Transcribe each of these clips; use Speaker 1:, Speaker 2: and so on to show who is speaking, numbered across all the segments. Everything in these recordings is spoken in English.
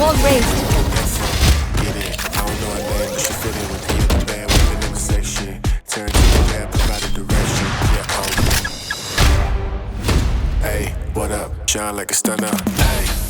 Speaker 1: Wall raised.
Speaker 2: Oh. Hey, what up? Shine like a stunner. Hey,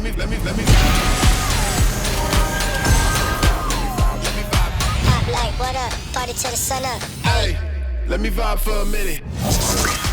Speaker 2: Let me, let me, let me, let me.
Speaker 3: Hot light, what up? Party till the sun up.
Speaker 2: Hey, let me vibe for a minute.